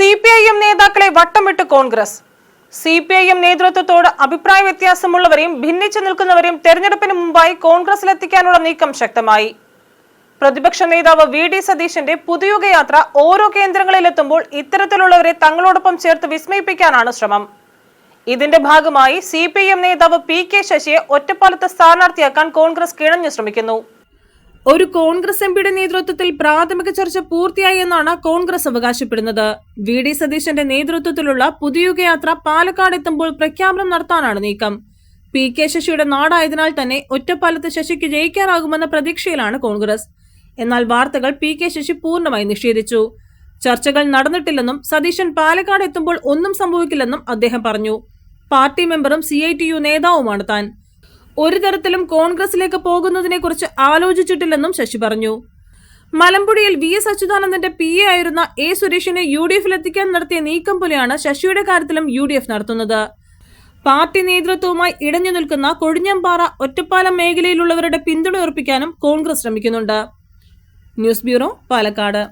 C P I M നേതാക്കളെ വട്ടമിട്ട് Congress. C P I M നേതൃത്വത്തോട് അഭിപ്രായ വ്യത്യാസമുള്ളവരെയും ഭിന്നിച്ചു നിൽക്കുന്നവരെയും തെരഞ്ഞെടുപ്പിന് മുമ്പായി കോൺഗ്രസിലെത്തിക്കാനുള്ള നീക്കം ശക്തമായി. പ്രതിപക്ഷ നേതാവ് വി ഡി സതീശന്റെ പുതുയുഗയാത്ര ഓരോ കേന്ദ്രങ്ങളിലെത്തുമ്പോൾ ഇത്തരത്തിലുള്ളവരെ തങ്ങളോടൊപ്പം ചേർത്ത് വിസ്മയിപ്പിക്കാനാണ് ശ്രമം. ഇതിന്റെ ഭാഗമായി സി പി എം നേതാവ് പി കെ ശശിയെ ഒറ്റപ്പാലത്ത് സ്ഥാനാർത്ഥിയാക്കാൻ കോൺഗ്രസ് കിണഞ്ഞു ശ്രമിക്കുന്നു. ഒരു കോൺഗ്രസ് എംപിയുടെ നേതൃത്വത്തിൽ പ്രാഥമിക ചർച്ച പൂർത്തിയായി എന്നാണ് കോൺഗ്രസ് അവകാശപ്പെടുന്നത്. വി. ഡി. സതീശന്റെ നേതൃത്വത്തിലുള്ള പുതിയുഗ യാത്ര പാലക്കാട് എത്തുമ്പോൾ പ്രഖ്യാപനം നടത്താനാണ് നീക്കം. പി. കെ. ശശിയുടെ നാടായതിനാൽ തന്നെ ഒറ്റപ്പാലത്ത് ശശിക്ക് ജയിക്കാനാകുമെന്ന പ്രതീക്ഷയിലാണ് കോൺഗ്രസ്. എന്നാൽ വാർത്തകൾ പി. കെ. ശശി പൂർണമായി നിഷേധിച്ചു. ചർച്ചകൾ നടന്നിട്ടില്ലെന്നും സതീശൻ പാലക്കാട് എത്തുമ്പോൾ ഒന്നും സംഭവിക്കില്ലെന്നും അദ്ദേഹം പറഞ്ഞു. പാർട്ടി മെമ്പറും സി. ഐ. ടി. യു നേതാവുമാണ് താൻ. ഒരു തരത്തിലും കോൺഗ്രസിലേക്ക് പോകുന്നതിനെക്കുറിച്ച് ആലോചിച്ചിട്ടില്ലെന്നും ശശി പറഞ്ഞു. മലമ്പുഴയിൽ വി എസ് അച്യുതാനന്ദന്റെ പി എ ആയിരുന്ന എ സുരേഷിനെ യു ഡി എഫിൽ എത്തിക്കാൻ നടത്തിയ നീക്കം പോലെയാണ് ശശിയുടെ കാര്യത്തിലും യു ഡി എഫ് നടത്തുന്നത്. പാർട്ടി നേതൃത്വവുമായി ഇടഞ്ഞു നിൽക്കുന്ന കൊഴിഞ്ഞമ്പാറ ഒറ്റപ്പാലം മേഖലയിലുള്ളവരുടെ പിന്തുണ ഉറപ്പിക്കാനും കോൺഗ്രസ് ശ്രമിക്കുന്നുണ്ട്. News bureau Palakkad.